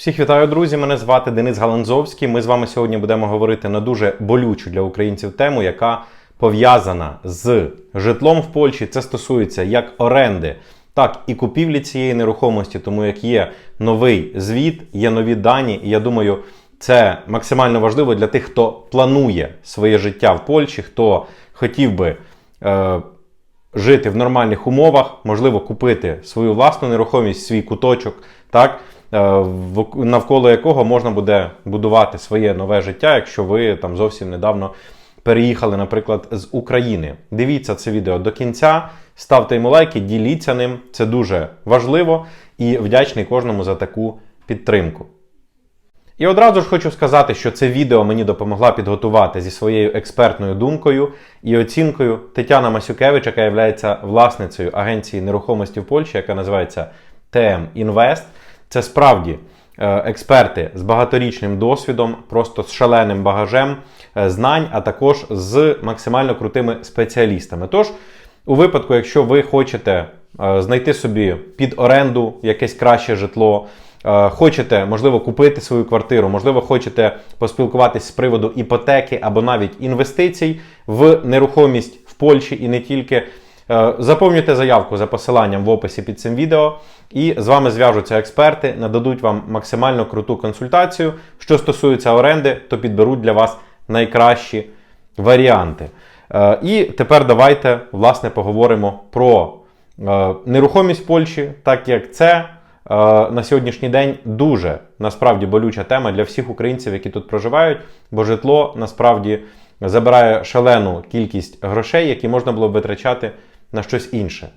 Всіх вітаю, друзі! Мене звати Денис Галанзовський. Ми з вами сьогодні будемо говорити на дуже болючу для українців тему, яка пов'язана з житлом в Польщі. Це стосується як оренди, так і купівлі цієї нерухомості, тому як є новий звіт, є нові дані, і я думаю, це максимально важливо для тих, хто планує своє життя в Польщі, хто хотів би. Е- жити в нормальних умовах, можливо, купити свою власну нерухомість, свій куточок, так, навколо якого можна буде будувати своє нове життя, якщо ви там зовсім недавно переїхали, наприклад, з України. Дивіться це відео до кінця, ставте йому лайки, діліться ним. Це дуже важливо і вдячний кожному за таку підтримку. І одразу ж хочу сказати, що це відео мені допомогла підготувати зі своєю експертною думкою і оцінкою Тетяна Масюкевич, яка є власницею агенції нерухомості в Польщі, яка називається TM Invest. Це справді е, експерти з багаторічним досвідом, просто з шаленим багажем е, знань, а також з максимально крутими спеціалістами. Тож, у випадку, якщо ви хочете е, знайти собі під оренду якесь краще житло, хочете, можливо, купити свою квартиру, можливо, хочете поспілкуватись з приводу іпотеки або навіть інвестицій в нерухомість в Польщі і не тільки. Е, Заповнюйте заявку за посиланням в описі під цим відео, і з вами зв'яжуться експерти, нададуть вам максимально круту консультацію. Що стосується оренди, то підберуть для вас найкращі варіанти. Е, І тепер давайте власне поговоримо про е, нерухомість Польщі, так як це на сьогоднішній день дуже насправді болюча тема для всіх українців, які тут проживають, бо житло насправді забирає шалену кількість грошей, які можна було б витрачати на щось інше.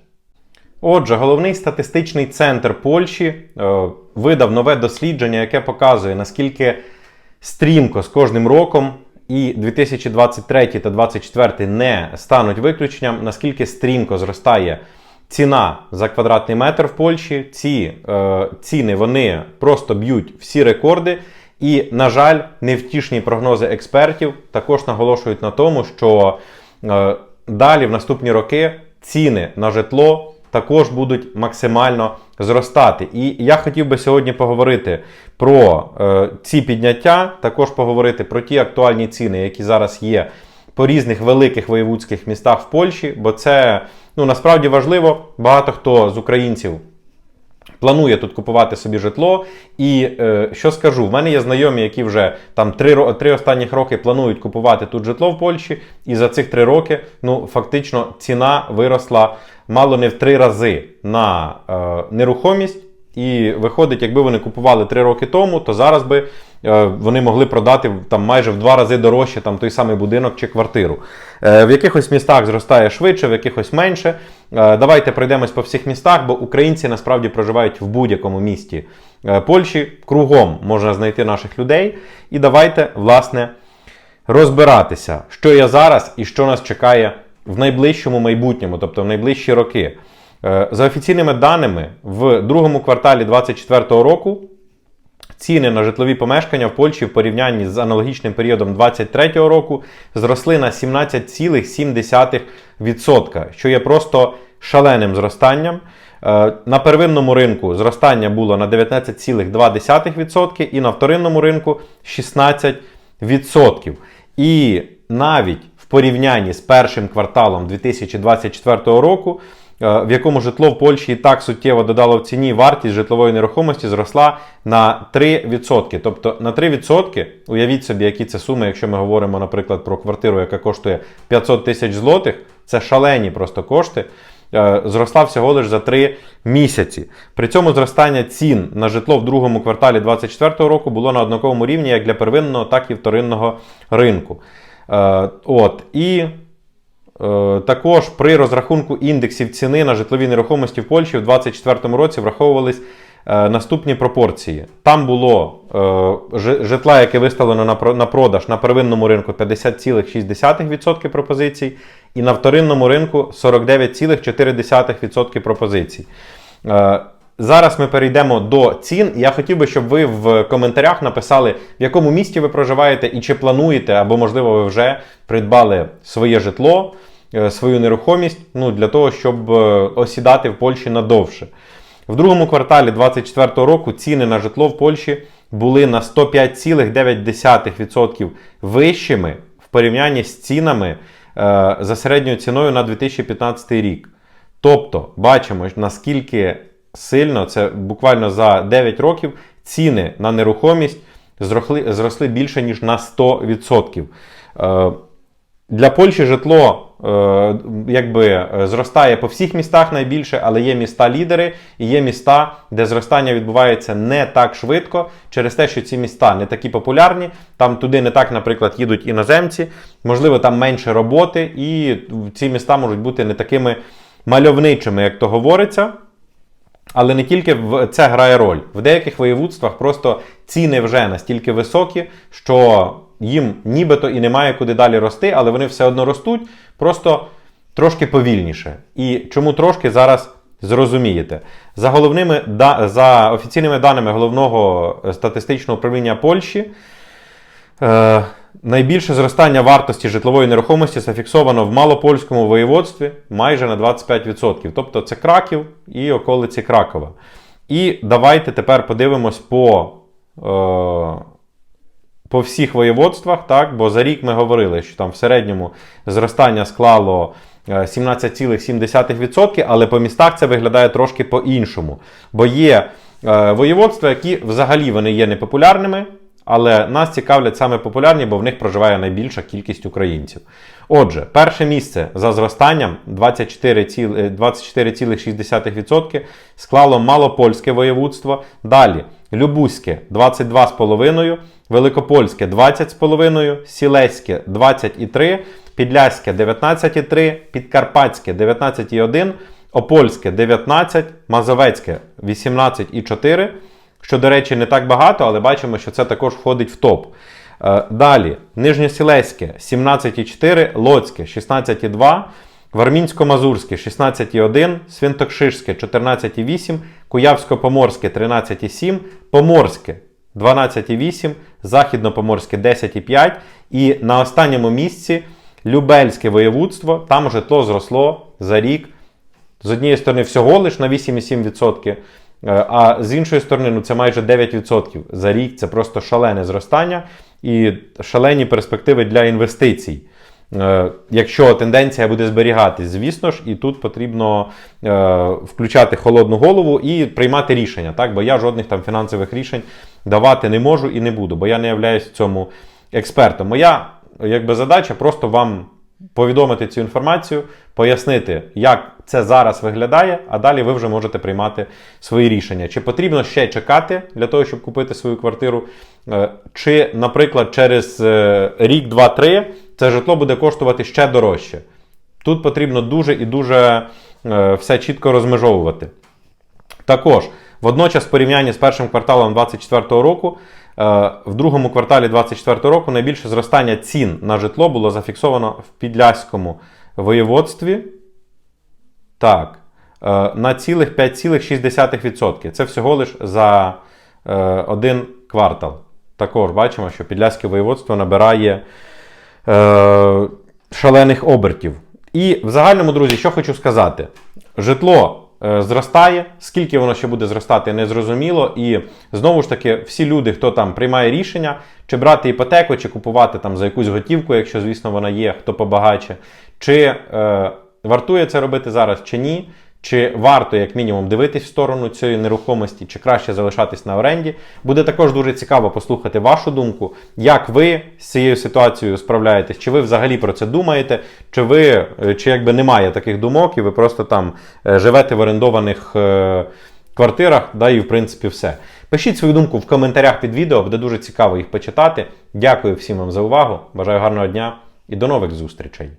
Отже, головний статистичний центр Польщі е, видав нове дослідження, яке показує, наскільки стрімко з кожним роком, і 2023 та 2024 не стануть виключенням, наскільки стрімко зростає ціна за квадратний метр в Польщі. Ці е, ціни вони просто б'ють всі рекорди. І, на жаль, невтішні прогнози експертів також наголошують на тому, що е, далі в наступні роки ціни на житло також будуть максимально зростати. І я хотів би сьогодні поговорити про е, ці підняття, також поговорити про ті актуальні ціни, які зараз є по різних великих воєвудських містах в Польщі, бо це ну, насправді важливо. Багато хто з українців. Планує тут купувати собі житло, і е, що скажу, в мене є знайомі, які вже там три, три останніх роки планують купувати тут житло в Польщі, і за цих три роки ну фактично ціна виросла мало не в три рази на е, нерухомість. І виходить, якби вони купували три роки тому, то зараз би е, вони могли продати там майже в два рази дорожче там той самий будинок чи квартиру. Е, в якихось містах зростає швидше, в якихось менше. Е, давайте пройдемось по всіх містах, бо українці насправді проживають в будь-якому місті Польщі. Кругом можна знайти наших людей. І давайте, власне, розбиратися, що є зараз і що нас чекає в найближчому майбутньому, тобто в найближчі роки. Е, За офіційними даними, в другому кварталі 2024 року ціни на житлові помешкання в Польщі в порівнянні з аналогічним періодом 2023 року зросли на 17,7%, що є просто шаленим зростанням. Е, На первинному ринку зростання було на 19,2% і на вторинному ринку 16%. І навіть в порівнянні з першим кварталом 2024 року, в якому житло в Польщі і так суттєво додало в ціні, вартість житлової нерухомості зросла на 3%. Тобто на 3%, уявіть собі, які це суми, якщо ми говоримо, наприклад, про квартиру, яка коштує 500 тисяч злотих, це шалені просто кошти. е, Зросла всього лише за 3 місяці. При цьому зростання цін на житло в другому кварталі 2024 року було на однаковому рівні як для первинного, так і вторинного ринку. Е, От, і Е, Також при розрахунку індексів ціни на житлові нерухомості в Польщі в 2024 році враховувались е, наступні пропорції. Там було е, житла, яке виставлено на продаж на первинному ринку 50,6% пропозицій, і на вторинному ринку 49,4% пропозицій. Зараз ми перейдемо до цін. Я хотів би, щоб ви в коментарях написали, в якому місті ви проживаєте і чи плануєте, або, можливо, ви вже придбали своє житло, е, свою нерухомість ну, для того, щоб е, осідати в Польщі надовше. В другому кварталі 2024 року ціни на житло в Польщі були на 105,9% вищими в порівнянні з цінами е, за середньою ціною на 2015 рік. Тобто, бачимо, наскільки сильно це буквально за 9 років ціни на нерухомість зросли, зросли більше ніж на 100%. Е, для Польщі житло е, якби е, зростає по всіх містах найбільше, але є міста-лідери і є міста, де зростання відбувається не так швидко, через те, що ці міста не такі популярні. Там туди не так, наприклад, їдуть іноземці, можливо, там менше роботи, і ці міста можуть бути не такими мальовничими, як то говориться. Але не тільки в це грає роль. В деяких воєводствах просто ціни вже настільки високі, що їм нібито і немає куди далі рости, але вони все одно ростуть, просто трошки повільніше. І чому трошки зараз зрозумієте? За головними за офіційними даними головного статистичного управління Польщі. Е, найбільше зростання вартості житлової нерухомості зафіксовано в малопольському воєводстві майже на 25%. Тобто це Краків і околиці Кракова. І давайте тепер подивимось по, е, по всіх воєводствах, так? бо за рік ми говорили, що там в середньому зростання склало е, 17,7%, але по містах це виглядає трошки по-іншому. Бо є е, воєводства, які взагалі вони є непопулярними. Але нас цікавлять саме популярні, бо в них проживає найбільша кількість українців. Отже, перше місце за зростанням 24 ціл- е, 24,6% склало Малопольське воєводство. Далі Любузьке 22,5%, Великопольське 20,5%, Сілеське 20,3%, Підляське 19,3%, Підкарпатське 19,1%, Опольське 19%, Мазовецьке 18,4%. Що, до речі, не так багато, але бачимо, що це також входить в топ. Е, Далі, Нижньосілеське 17,4, Лоцьке 16,2, Вармінсько-Мазурське 16,1, Свинтокшишське 14,8, Куявсько-Поморське 13,7, Поморське 12,8, Західно-Поморське 10,5. І на останньому місці Любельське воєводство, там житло зросло за рік з однієї сторони всього лиш на 8,7%, е, а з іншої сторони, ну це майже 9% за рік. Це просто шалене зростання і шалені перспективи для інвестицій. Е, Якщо тенденція буде зберігатись, звісно ж, і тут потрібно е, включати холодну голову і приймати рішення, так? бо я жодних там фінансових рішень давати не можу і не буду, бо я не являюсь цьому експертом. Моя якби, задача просто вам повідомити цю інформацію, пояснити, як це зараз виглядає, а далі ви вже можете приймати свої рішення. Чи потрібно ще чекати для того, щоб купити свою квартиру, Е, чи, наприклад, через е, рік, два, три це житло буде коштувати ще дорожче. Тут потрібно дуже і дуже е, все чітко розмежовувати. Також, водночас, в порівнянні з першим кварталом 2024 року, в другому кварталі 2024 року найбільше зростання цін на житло було зафіксовано в Підляському воєводстві. Так, е, на цілих 5,6%. Це всього лиш за е, один квартал. Також бачимо, що Підляське воєводство набирає е, шалених обертів. І в загальному, друзі, що хочу сказати: житло е, зростає, скільки воно ще буде зростати, незрозуміло. І знову ж таки, всі люди, хто там приймає рішення, чи брати іпотеку, чи купувати там за якусь готівку, якщо, звісно, вона є, хто побагаче, чи е, вартує це робити зараз, чи ні. Чи варто, як мінімум, дивитись в сторону цієї нерухомості, чи краще залишатись на оренді? Буде також дуже цікаво послухати вашу думку, як ви з цією ситуацією справляєтесь, чи ви взагалі про це думаєте, чи ви е, чи якби немає таких думок, і ви просто там е, живете в орендованих е, квартирах, да, і в принципі все. Пишіть свою думку в коментарях під відео, буде дуже цікаво їх почитати. Дякую всім вам за увагу. Бажаю гарного дня і до нових зустрічей.